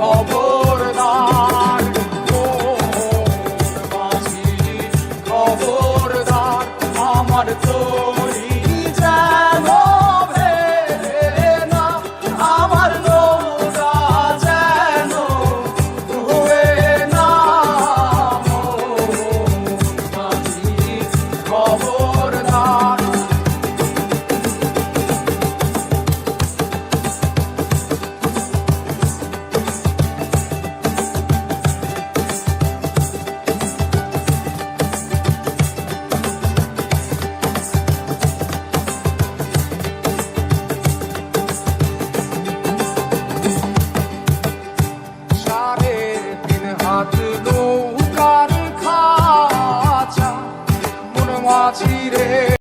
cowboy. মাছি রে